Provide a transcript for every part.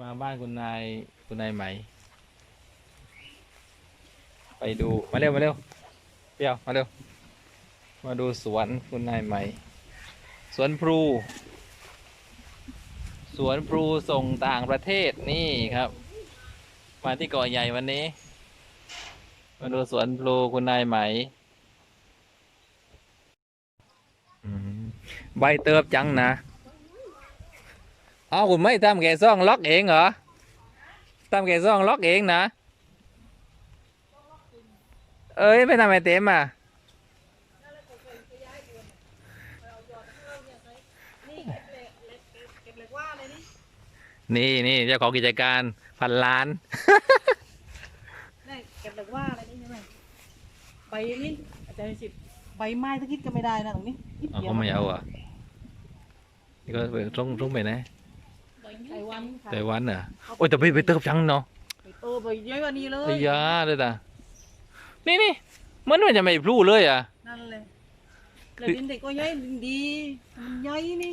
มาบ้านคุณนายคุณนายไหม ไปดูมาเร็วมาเร็วเปียวมาเร็วมาดูสวนคุณนายไหม สวนพลูสวนพลูส่งต่างประเทศนี่ครับ มาที่เกาะใหญ่วันนี้ มาดูสวนพลูคุณนายไหมอืมใบเติบจังนะ เอาคุณไม่ทำแกซ่องล็อกเองเหรอทำแกซ่องล็อกเองนะ เอ้ยไม่ทำไมเต็มอะเก็บเหล็กว่าเลยนี่นี่นี่เจ้าของกิจการพันล้านนี่เก็บเหล็กว่าอะไรนี่ใช่ไหมใบนี่อาจารย์สิบใบไม้สักนิดก็ไม่ได้นะตรงนี้นิดเอาเดียวเขาไม่เอาอะนี่ก็ไปส่งส่งไปไหน ไต้หวันค่ะไต้หวันเหรอโอ้ยแต่ไปไปเติบจังเนาะเออใบเยอะกว่านี้เลไอ้ยยาเลยตานี่นี่มันมันจะไม่พลูเลยอะนั่นเลยแล้วดินเด็กก็ย้อยดีมันย้อยนี่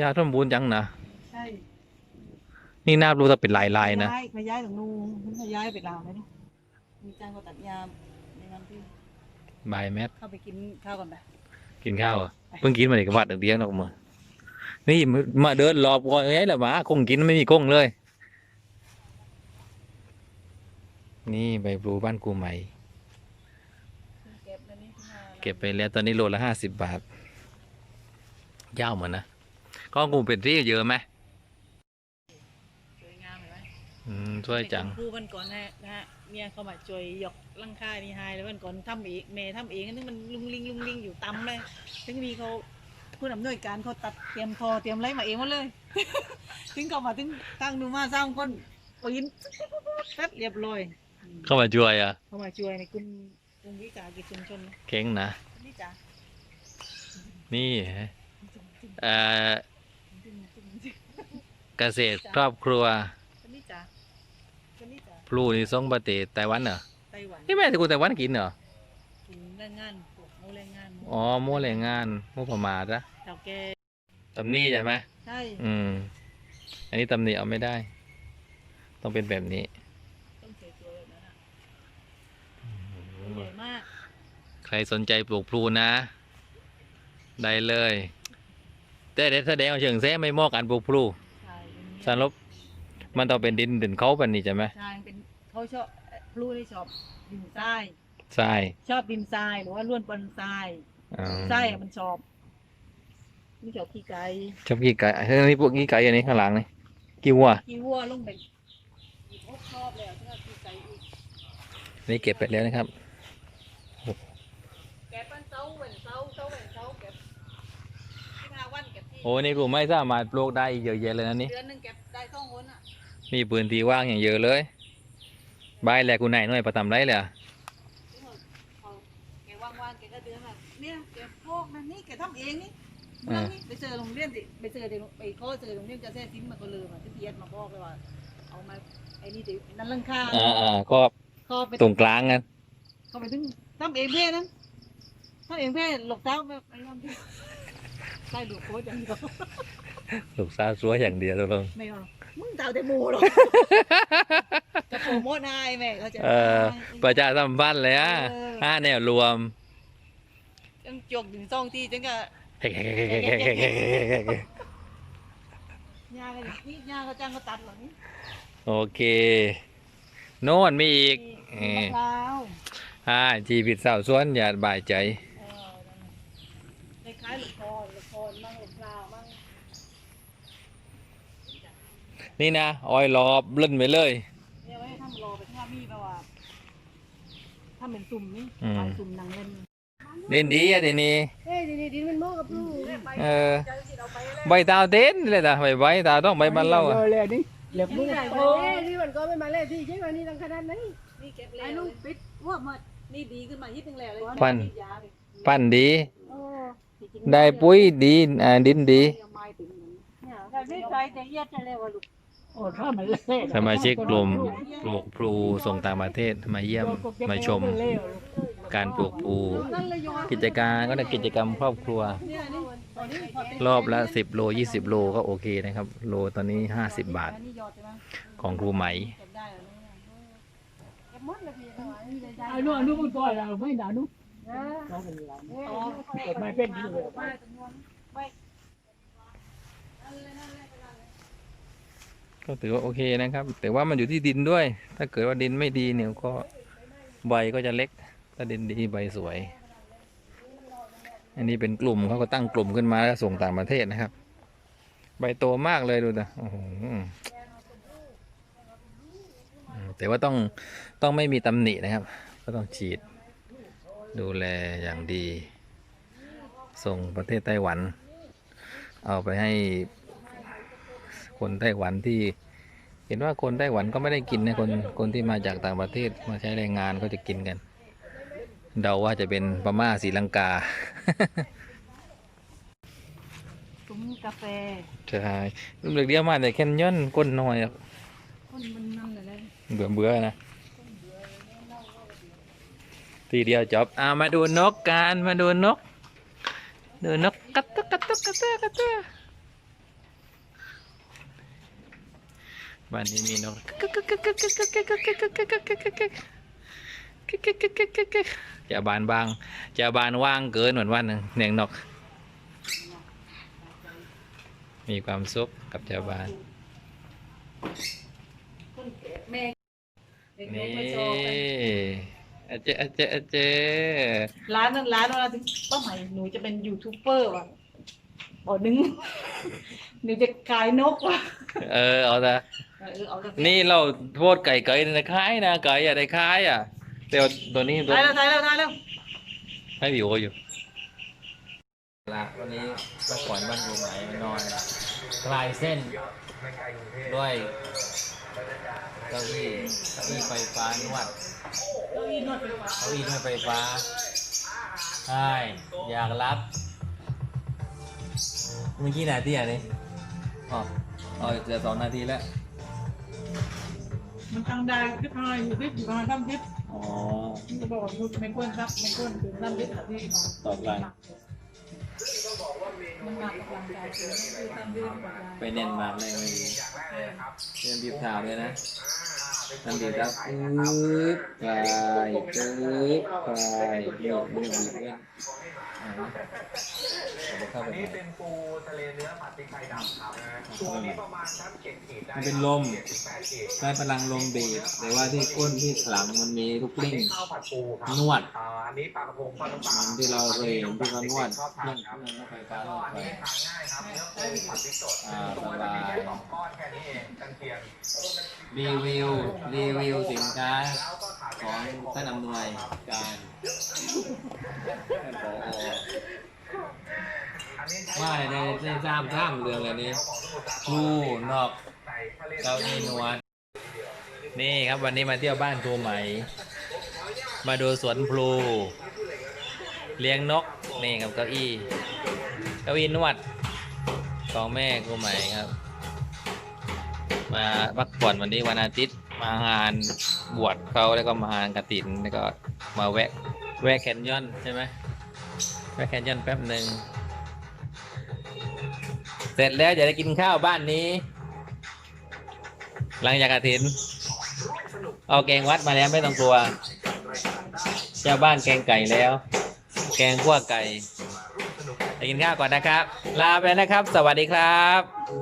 ยาสมบูรณ์จังนะใช่นี่น่ารู้ถ้าเป็นลายลายๆนะย้ายไปย้ายตรงนู้นมันก็ย้ายไปลาวเลยนี่มีจ้างก็ตัดยามในวันที่บายแมทเข้าไปกินข้าวก่อนไปกินข้าวอะเพิ่งกินมาเด็กวัดเดียวๆนอกมือ นี่มาเดินรอบก่อนไงล่ะหมาคงกินไม่มีกงเลย นี่ใบพลูบ้านกูใหม่เก็บแล้วนี่ขึ้นมาเก็บไปแล้วตอนนี้โลละห้าสิบบาทยาวเหมือนนะก็งูเป็นที่เยอะไหมสวยงามเห็นไหมอืมช่วยจังคู่วันก่อนนะนะฮะเมียเขามาช่วยยกลังค่านี่ให้แล้ววันก่อนทำเองเมย์ทำเองนึกมันลุงลิงลุงลิงอยู่ตำเลยถึงมีเขา ผู้นำหน่วยการเขาตัดเตรียมทอเตรียมอะไรมาเองหมดเลย ถึงเขามาถึงตั้งดูมาสร้างคนปีนแป๊บเรียบร้อยเข้ามาช่วยอะ เขามาช่วยในกลุ่มกลุ่มวิสาหกิจชุมชนนะเก่งนะ นี่จ้ะนี่เอ่อเกษตรครอบครัวคนนี้จ้ะคนนี้จ้ะพลูนี่ส่งประเทศไต้หวันเหรอไต้หวันที่แม่ที่กูไต้หวันกินเหรอกินแรงงานพวกโมแรงงานอ๋อมั่วแรงงานมั่วประมาทนะเจ้า แกตำหนี้ใช่ไหมใช่อืม อันนี้ตำหนิเอาไม่ได้ ต้องเป็นแบบนี้ ต้องสวยๆแบบนั้นอะใหญ่มาก ใครสนใจปลูกพลูนะ ได้เลยแต่เด็ดแสดงว่าเชิงแท้ไม่เหมอการปลูกพลูใช่ตรงนี้สรุปมันต้องเป็นดินดินเขาแบบนี้ใช่ไหมใช่เป็นเขาชอบเอ่อพลูที่ชอบดินทราย ทรายชอบดินทรายหรือว่าล้วนปนทรายอ๋อทรายอะมันชอบไม่ชอบขี้ไก่ชอบกี่ไก่เฮ้ยนี่พวกกี่ไก่อันนี้ข้างหลังนี่กี่วัวขี้วัวลงไปอีกพวกชอบแล้วถ้าขี้ไก่อีกนี่เก็บไปแล้วนะครับแกปั้นเต้าเหวนเต้าเต้าเหวนเต้าเก็บที่ห้าวันเก็บที่โอ้นี่กูไม่สามารถปลูกได้อีกเยอะแยะเลยนะนี่เดือนหนึงเก็บได้สองคนอะมีพื้นที่ว่างอย่างเยอะเลยใบายแหลกกูไหนหน่อยประทำไรเลยอะที่เขาเขาแกว่างๆแกก็เดือนแบบเนี่ยแกพวกนั้นนี่แกทำเองนี่นั่นนี่ ไปเจอโรงเรียนสิไปเจอเด็กไปข้อเจอโรงเรียนจะแท้ทิ้นมาก็เลยมาที่เพียรมาบอกเลยว่าเอามาไอ้นี่ดินั่นลังคาอ่าอ่าก็เข้าไปตรงกลางกันเข้าไปถึงทำเองเพ่นั้นทำเองเพ่หลบเท้าแบบไอ้ยังที่ใส่ดูโค้ดอย่างเดียวลูกสาวสวยอย่างเดียวตกลงไม่เอามึงเท้าแต่หมูหรอกจะโปรโมทนายแม่เขาจะเออประชาสัมพันธ์เลยอะห้าแนวรวมจังจกถึงสองทีจังก็ ยากันนี่ยาเขาจ้างเขาตัดเหรอนี่โอเค โน่นมีอีกเอมีอมะพร้าวอ่าชีวิตสาวสวนอย่าบ่ายใจเออในคล้ายหลูกคอหลูกคอมั่งหลูกพร้าวมั่งนี่นะออยรอบเล่นไปเลยเนี่ยไว้ทำรอไปที่ว่ามีแปลว่าถ้าเป็นสุ่มนี่อืมขายสุ่มหนังเล่น เด่นดีอะทีนี้เฮ้ยดีดีมันเหมาะกับลูกเออใบตาวเต้นเลยนะใบใบตาวต้องใบมันเล่าอะเลยนี่เหล็บมือโอ้โอ้นี่มันก็ไม่มาเล่นที่ใช่ไหมนี่ตั้งขนาดนี้นี่เก็บเลยไอ้ลูกปิดว่ามานี่ดีขึ้นมายิดนึงแล้วเลยปั้นยาเลยปั้นดีโอ้จริงๆได้ปุ๋ยดีอ่าดินดีเอาไม้ถึงอย่างนี้เนี่ยแต่ไม่ใครจะเยียดจะเร็วลูกโอ้ถ้ามันเล่นสมาชิกกลุ่มปลูกพลูส่งต่างประเทศมาเยี่ยมมาชม การปลูกพลูกิจการก็เป็นกิจกรรมครอบครัวเนี่ยนี่ไปรอบละสิบโลยี่สิบโลก็โอเคนะครับ โลตอนนี้ห้าสิบบาทนี่ยอดใช่ไหมของครูไหมเก็บได้เหรอเนี่ยเก็บหมดเลยพี่เอาไว้ได้ได้ไอ้นู่นไอ้นู่นมันปล่อยเราไม่ด่านู่นเออเราเป็นไรอ๋อเกิดไม่เป็นที่เลยไม่จำนวนไม่ก็ถือว่าโอเคนะครับ แต่ว่ามันอยู่ที่ดินด้วย ถ้าเกิดว่าดินไม่ดีเนี่ยก็ใบก็จะเล็ก ถ้าดินดีใบสวย อันนี้เป็นกลุ่มเขาก็ตั้งกลุ่มขึ้นมาแล้วส่งต่างประเทศนะครับ ใบโตมากเลยดูนะโอ้โหแต่ว่าต้องต้องไม่มีตำหนินะครับ ก็ต้องฉีด ดูแลอย่างดี ส่งประเทศไต้หวัน เอาไปให้คนไต้หวันที่เห็นว่าคนไต้หวันก็ไม่ได้กินนะคนคนที่มาจากต่างประเทศมาใช้แรงงานก็จะกินกัน เดาว่าจะเป็นพม่าศรีลังกาซุ้มกาแฟใช่รุ่นเด็กเดียวมาแต่แค่นย่อนก้นน้อยอะคนมันนั่นเลยนะเบื่อเบื่อนะทีเดียวจบอ่ามาดูนกกันมาดูนก ดูนกกระตุกกระตุกกระตุกกระตุกบ้านนี้มีนก จะบานบางจะบานว่างเกินเหมือนวันหนึ่งเนียงนก มีความสุขกับชาวบ้านนี่อาเจอาเจอาเจร้านนั้นร้านเราถึงเป้าหมายหนูจะเป็นยูทูบเบอร์ว่ะบอกนึงหนูจะขายนกว่ะเออเอาแต่เออเอากาแฟนี่เราโทษไก่ไก่ในคล้ายนะไก่อย่าได้คล้ายอะ แต่ว่าตัวนี้ตัวตายแล้วตายแล้วตายแล้วให้วิวอยู่ลาวันนี้พักผ่อนบ้านอยู่ไหนนอนคลายเส้น ด้วยเก้าอี้เก้าอี้ไฟฟ้านวดเก้าอี้นวดไฟฟ้าเก้าอี้นวดไฟฟ้าใช่อยากรับเมื่อกี้นาทีอะนี่อ๋ออ๋อจะสองนาทีแล้วมันทางได้ที่พายอยู่ที่อยู่ประมาณสามทิศ อ๋อ มันจะบอกว่าคุณไม่ควรครับไม่ควรถึงสามทิศที่ตอบหลังมันมากับร่างกายคือคือสามทิศกว่าไปเน้นมากเลยไม่ดีเน้นบีบเท้าเลยนะนั่ นบีบแล้วปึ๊บคลายปึ๊บคลายเลื่อนเลื่อนบีบเอนอ่าเดี๋ยวเข้าไปนี่เป็นปูทะเลเนื้อผัดพริกไทยดำครับตัวนี้ประมาณสักเจ็ดขีดได้มันเป็นลม ได้พลังลมบีบแต่ว่าที่ก้นที่หลังมันมีลูกลิ้งข้าวผัดปูครับนวดอ่าอันนี้ปลากระพงทอดน้ำปลาเหมือนที่เราเคยเห็นที่เขานวดชอบทาเรื่องนครับเรื่องรถไฟฟ้ารก็อันไฟนี้ทานง่ายครับเนื้อปูผัดพริกสดตัวจะมีแค่สองก้อนแค่นี้เองกันเพียงรีวิวรีวิวสินค้าของท่านอำนวยการท่านผออันนี้ว่าในในซ้ำซ้ำเรื่องอะไรนี้ครูนอกเลเก้าอี้นวดนี่ครับวันนี้มาเที่ยวบ้านครูไหม มาดูสวนพลู เลี้ยงนกนี่ครับเก้าอี้เก้าอี้นวดของแม่ครูไหมครับ มาพักผ่อนวันนี้วันอาทิตย์ มางานบวชเขาแล้วก็มางานกระถินแล้วก็มาแวะ แวะแคนยอนใช่ไหมแวะแคนยอนแป๊บหนึ่งเสร็จแล้วจะได้กินข้าวบ้านนี้ หลังจากกระถิน เอาแกงวัดมาแล้วไม่ต้องกลัวเจ้าบ้านแกงไก่แล้ว แกงขั่วไก่ไปกินข้าวก่อนนะครับ ลาไปนะครับ สวัสดีครับ